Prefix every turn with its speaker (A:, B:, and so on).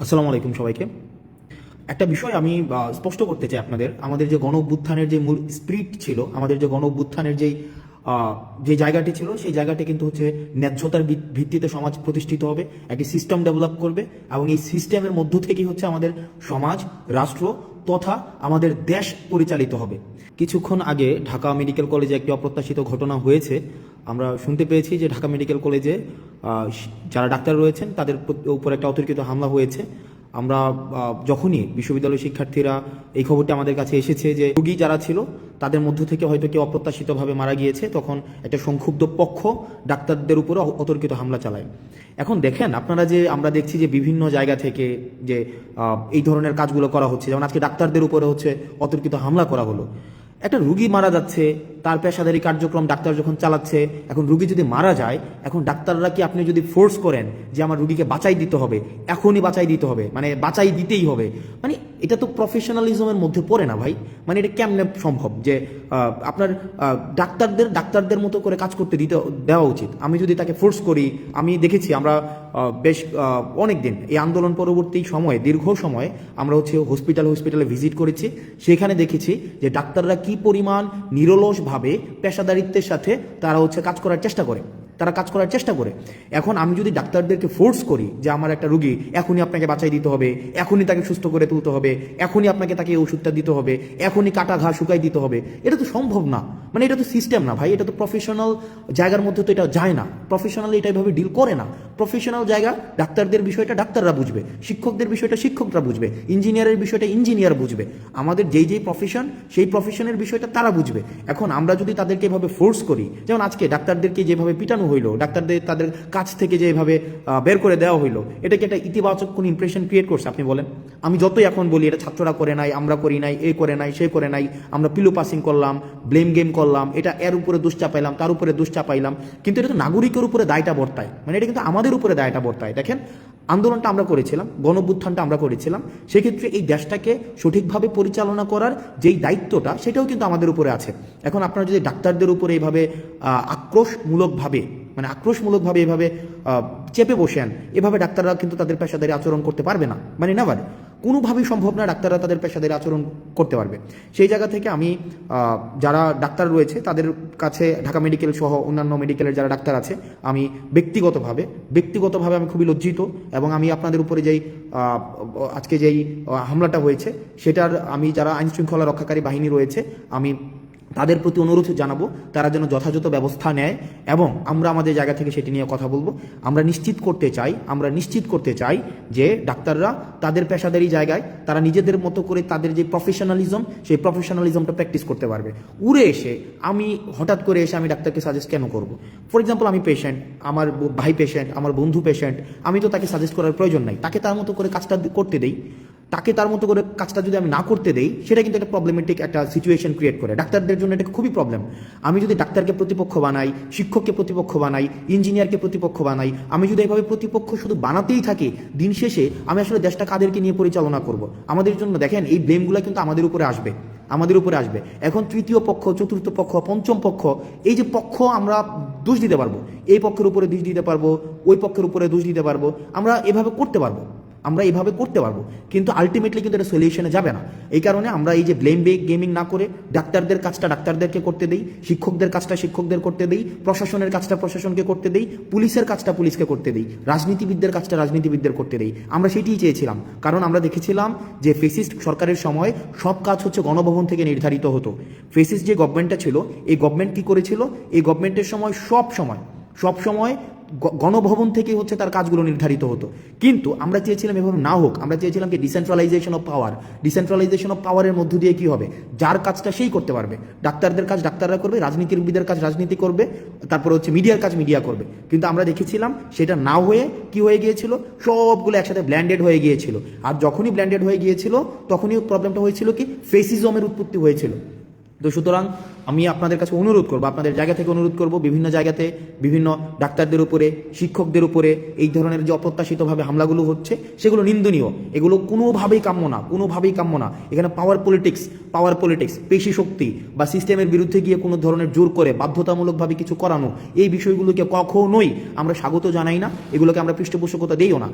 A: আসসালামু আলাইকুম সবাইকে। একটা বিষয় আমি স্পষ্ট করতে চাই আপনাদের। আমাদের যে গণ যে মূল স্পিরিট ছিল, আমাদের যে গণ যেই যে জায়গাটি ছিল, সেই জায়গাটি কিন্তু হচ্ছে ন্যায্যতার ভিত- ভিত্তিতে সমাজ প্রতিষ্ঠিত হবে, একটি সিস্টেম ডেভেলপ করবে এবং এই সিস্টেমের মধ্য থেকেই হচ্ছে আমাদের সমাজ, রাষ্ট্র তথা আমাদের দেশ পরিচালিত হবে। কিছুক্ষণ আগে ঢাকা মেডিকেল কলেজে একটি অপ্রত্যাশিত ঘটনা হয়েছে। আমরা শুনতে পেয়েছি যে ঢাকা মেডিকেল কলেজে যারা ডাক্তার রয়েছেন, তাদের উপর একটা অতর্কিত হামলা হয়েছে। আমরা যখনই বিশ্ববিদ্যালয় শিক্ষার্থীরা এই খবরটি আমাদের কাছে এসেছে যে রোগী যারা ছিল, তাদের মধ্য থেকে হয়তো কেউ অপ্রত্যাশিতভাবে মারা গিয়েছে, তখন একটা সংক্ষুব্ধ পক্ষ ডাক্তারদের উপরে অতর্কিত হামলা চালায়। এখন দেখেন, আপনারা যে আমরা দেখছি যে বিভিন্ন জায়গা থেকে যে এই ধরনের কাজগুলো করা হচ্ছে, যেমন আজকে ডাক্তারদের উপরে হচ্ছে অতর্কিত হামলা করা হলো। একটা রুগী মারা যাচ্ছে, তার পেশাদারি কার্যক্রম ডাক্তার যখন চালাচ্ছে, এখন রুগী যদি মারা যায়, এখন ডাক্তাররা কি আপনি যদি ফোর্স করেন যে আমার রুগীকে বাঁচাই দিতে হবে? এখনই বাঁচাই দিতে হবে মানে বাঁচাই দিতেই হবে। মানে এটা তো প্রফেশনালিজমের মধ্যে পড়ে না ভাই। মানে এটা কেমনে সম্ভব যে আপনার ডাক্তারদের ডাক্তারদের মতো করে কাজ করতে দিতে, দেওয়া উচিত। আমি যদি তাকে ফোর্স করি, আমি দেখেছি আমরা বেশ অনেক দিন এই আন্দোলন পরবর্তী সময়ে, দীর্ঘ সময় আমরা হচ্ছে হসপিটাল হসপিটালে ভিজিট করেছি। সেখানে দেখেছি যে ডাক্তাররা কি পরিমাণ নিরলসভাবে পেশাদারিত্বের সাথে তারা হচ্ছে কাজ করার চেষ্টা করে। তারা কাজ করার চেষ্টা করে। এখন আমি যদি ডাক্তারদেরকে ফোর্স করি যে আমার একটা রুগী এখনই আপনাকে বাঁচাই দিতে হবে, এখনই তাকে সুস্থ করে তুলতে হবে, এখনই আপনাকে তাকে ওষুধটা দিতে হবে, এখনই কাটা ঘা শুকাই দিতে হবে, এটা তো সম্ভব না। মানে এটা তো সিস্টেম না ভাই, এটা তো প্রফেশনাল জায়গার মধ্যে তো এটা যায় না। প্রফেশনাল এটা এভাবে ডিল করে না। প্রফেশনাল জায়গা, ডাক্তারদের বিষয়টা ডাক্তাররা বুঝবে, শিক্ষকদের বিষয়টা শিক্ষকরা বুঝবে ইঞ্জিনিয়ারের বিষয়টা ইঞ্জিনিয়ার বুঝবে। আমাদের যেই যেই প্রফেশন সেই প্রফেশনের বিষয়টা তারা বুঝবে। এখন আমরা যদি তাদেরকে এভাবে ফোর্স করি, যেমন আজকে ডাক্তারদেরকে যেভাবে পিটানো হইল, ডাক্তারদের তাদের কাছ থেকে যে এভাবে বের করে দেওয়া হইল এটা কি একটা ইতিবাচক কোন ইমপ্রেশন ক্রিয়েট করছে, আপনি বলেন? আমি যতই এখন বলি, এটা ছাত্ররা করে নাই, আমরা করি নাই, এ করে নাই, সে করে নাই, আমরা পিলো পাসিং করলাম ব্লেম গেম করলাম, এটা এর উপরে দুশ্চা পাইলাম তার উপরে দুশ্চা পাইলাম কিন্তু এটা তো নাগরিকের উপরে দায়টা বর্তায় মানে এটা কিন্তু আমাদের উপরে দায়টা বর্তায়। দেখেন, আন্দোলনটা আমরা করেছিলাম গণবুত্থানটা আমরা করেছিলাম, সেক্ষেত্রে এই দেশটাকে সঠিকভাবে পরিচালনা করার যেই দায়িত্বটা, সেটাও কিন্তু আমাদের উপরে আছে। এখন আপনারা যদি ডাক্তারদের উপরে এইভাবে আক্রোশমূলকভাবে মানে আক্রোশমূলকভাবে এভাবে চেপে বসেন এভাবে ডাক্তাররা কিন্তু তাদের পেশাদারি আচরণ করতে পারবে না। মানে না নেভার কোনোভাবেই সম্ভব না ডাক্তাররা তাদের পেশাদারি আচরণ করতে পারবে। সেই জায়গা থেকে আমি যারা ডাক্তার রয়েছে, তাদের কাছে ঢাকা মেডিকেল সহ অন্যান্য মেডিকেলের যারা ডাক্তার আছে, আমি ব্যক্তিগতভাবে ব্যক্তিগতভাবে আমি খুবই লজ্জিত এবং আমি আপনাদের উপরে যেই আজকে যেই হামলাটা হয়েছে, সেটার আমি যারা আইন শৃঙ্খলা রক্ষাকারী বাহিনী রয়েছে, আমি তাদের প্রতি অনুরোধ জানাব, তারা যেন যথাযথ ব্যবস্থা নেয় এবং আমরা আমাদের জায়গা থেকে সেটি নিয়ে কথা বলব। আমরা নিশ্চিত করতে চাই, আমরা নিশ্চিত করতে চাই যে ডাক্তাররা তাদের পেশাদারি জায়গায়, তারা নিজেদের মতো করে তাদের যে প্রফেশনালিজম সেই প্রফেশনালিজমটা প্র্যাকটিস করতে পারবে। উড়ে এসে আমি হঠাৎ করে এসে আমি ডাক্তারকে সাজেস্ট কেন করব? ফর এক্সাম্পল আমি পেশেন্ট আমার ভাই পেশেন্ট আমার বন্ধু পেশেন্ট আমি তো তাকে সাজেস্ট করার প্রয়োজন নাই। তাকে তার মতো করে কাজটা করতে দেই। তাকে তার মতো করে কাজটা যদি আমি না করতে দেই, সেটা কিন্তু একটা প্রবলেমেটিক একটা সিচুয়েশন ক্রিয়েট করে। ডাক্তারদের জন্য এটা খুবই প্রবলেম আমি যদি ডাক্তারকে প্রতিপক্ষ বানাই, শিক্ষককে প্রতিপক্ষ বানাই ইঞ্জিনিয়ারকে প্রতিপক্ষ বানাই, আমি যদি এভাবে প্রতিপক্ষ শুধু বানাতেই থাকি, দিন শেষে আমি আসলে দেশটা কাদেরকে নিয়ে পরিচালনা করব? আমাদের জন্য দেখেন, এই ব্লেমগুলো কিন্তু আমাদের উপরে আসবে। আমাদের উপরে আসবে। এখন তৃতীয় পক্ষ, চতুর্থ পক্ষ, পঞ্চম পক্ষ, এই যে পক্ষ আমরা দোষ দিতে পারব। এই পক্ষের উপরে দোষ দিতে পারব, ওই পক্ষের উপরে দোষ দিতে পারব। আমরা এভাবে করতে পারব। আমরা এইভাবে করতে পারব। কিন্তু আলটিমেটলি কিন্তু এটা সলিউশনে যাবে না। এই কারণে আমরা এই যে ব্লেম বে গেমিং না করে ডাক্তারদের কাজটা ডাক্তারদেরকে করতে দেই, শিক্ষকদের কাজটা শিক্ষকদের করতে দেই, প্রশাসনের কাজটা প্রশাসনকে করতে দেই, পুলিশের কাজটা পুলিশকে করতে দেই, রাজনীতিবিদদের কাজটা রাজনীতিবিদদের করতে দেই। আমরা সেটিই চেয়েছিলাম। কারণ আমরা দেখেছিলাম যে ফেসিস্ট সরকারের সময় সব কাজ হচ্ছে গণভবন থেকে নির্ধারিত হতো। ফেসিস্ট যে গভর্নমেন্টটা ছিল, এই গভর্নমেন্ট কি করেছিল? এই গভর্নমেন্টের সময় সব সময় সব সময় গণভবন থেকে হচ্ছে তার কাজগুলো নির্ধারিত হতো। কিন্তু আমরা চেয়েছিলাম এভাবে না হোক, আমরা চেয়েছিলাম কি decentralisation of power decentralisation of পাওয়ারের মধ্য দিয়ে কি হবে? যার কাজটা সেই করতে পারবে। ডাক্তারদের কাজ ডাক্তাররা করবে রাজনীতিবিদের কাজ রাজনীতি করবে, তারপর হচ্ছে মিডিয়ার কাজ মিডিয়া করবে। কিন্তু আমরা দেখেছিলাম সেটা না হয়ে কি হয়ে গিয়েছিল? সবগুলো একসাথে ব্ল্যান্ডেড হয়ে গিয়েছিল। আর যখনই ব্ল্যান্ডেড হয়ে গিয়েছিল, তখনই প্রবলেমটা হয়েছিল কি? ফেসিজমের উৎপত্তি হয়েছিল। তো সুতরাং আমি আপনাদের কাছে অনুরোধ করব, আপনাদের জায়গা থেকে অনুরোধ করব, বিভিন্ন জায়গাতে বিভিন্ন ডাক্তারদের উপরে, শিক্ষকদের উপরে এই ধরনের যে অপ্রত্যাশিতভাবে হামলাগুলো হচ্ছে, সেগুলো নিন্দনীয়। এগুলো কোনোভাবেই কাম্য না, কোনোভাবেই কাম্য না। এখানে পাওয়ার পলিটিক্স পাওয়ার পলিটিক্স পেশি শক্তি বা সিস্টেমের বিরুদ্ধে গিয়ে কোনো ধরনের জোর করে, বাধ্যতামূলকভাবে কিছু করানো, এই বিষয়গুলোকে কখনোই আমরা স্বাগত জানাই না, এগুলোকে আমরা পৃষ্ঠপোষকতা দিইও না।